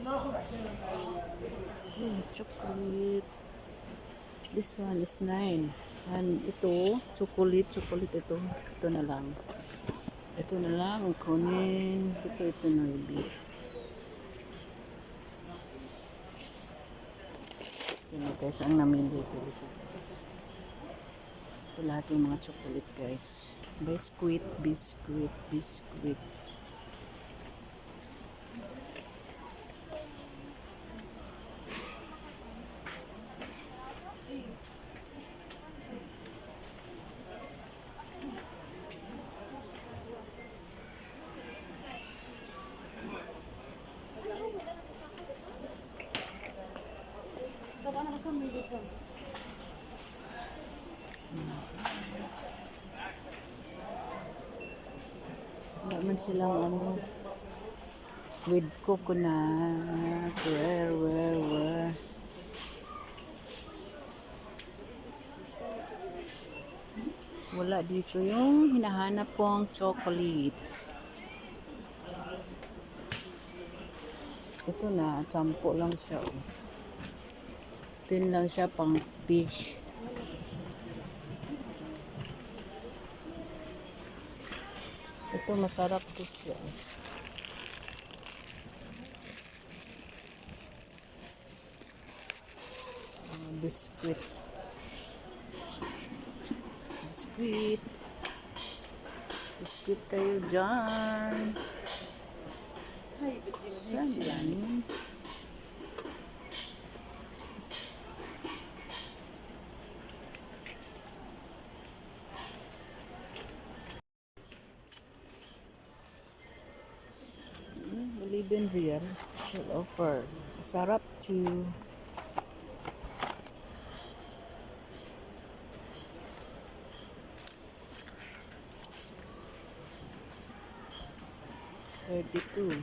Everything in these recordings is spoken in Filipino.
Hmm, chocolate. This one is 9. And ito, chocolate, chocolate ito. Ito na lang. Ito na lang ang kunin. Ito, ito na ibig. Ito na guys, ang namili ko. Ito lahat yung mga chocolate guys. Biscuit, biscuit, biscuit. Wala man silang ano with coconut. Where, where, where? Wala dito yung hinahanap kong chocolate. Ito na, champo lang siya. Oh. Tin lang siya pang fish. Ito masarap din siya. Uh, biscuit. Biscuit. Biscuit kayo dyan. Ay, bitin siya. Siya 7 real special offer. Sarap to Thirty-two.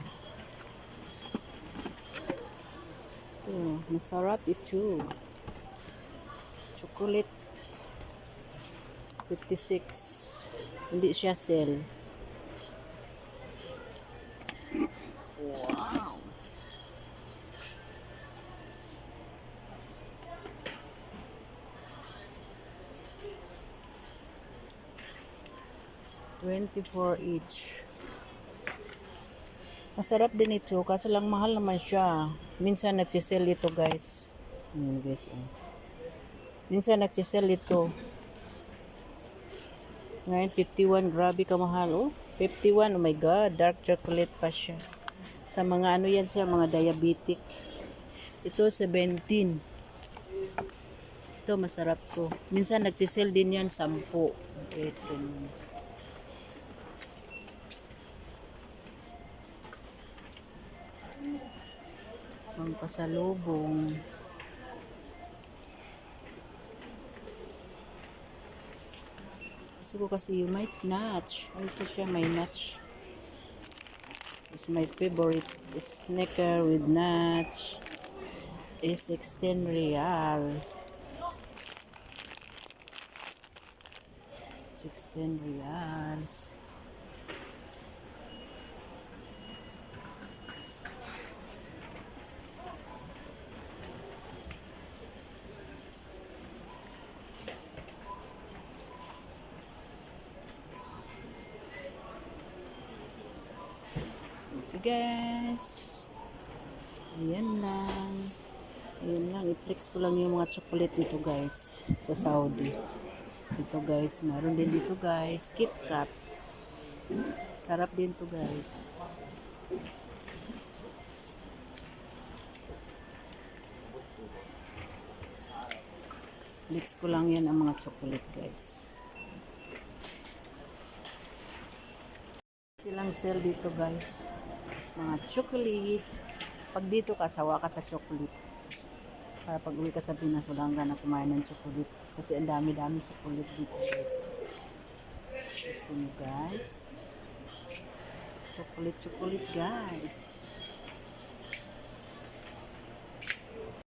Ito, masarap ito. Chocolate. 56. Hindi siya sell. 24 each. Masarap din ito, kaso lang mahal naman siya. Minsan nagsisell ito guys. Ayan guys. Eh. Minsan nagsisell ito. Ngayon 51, grabe kamahal oh. 51, oh my god, dark chocolate pa siya. Sa mga ano yan siya, mga diabetic. Ito 17. Ito masarap to. Minsan nagsisell din yan 10. 18. Pasalubong. Gusto ko kasi yung nuts. Ano ito siya, may nuts. It's my favorite sneaker with nuts. Is 16 real. 16 reals. Okay guys. Ayan lang. Ayan lang. I-flex ko lang yung mga chocolate dito guys. Sa Saudi. Dito guys. Meron din dito guys. Kit Kat. Sarap din to guys. Flex ko lang yan ang mga chocolate guys. silang sell dito guys mga chocolate. Pag dito ka sawa ka sa chocolate. Para pag uwi ka sa Pinas wala ka kumain ng chocolate. Kasi ang dami dami chocolate dito. Gusto nyo guys? Chocolate chocolate guys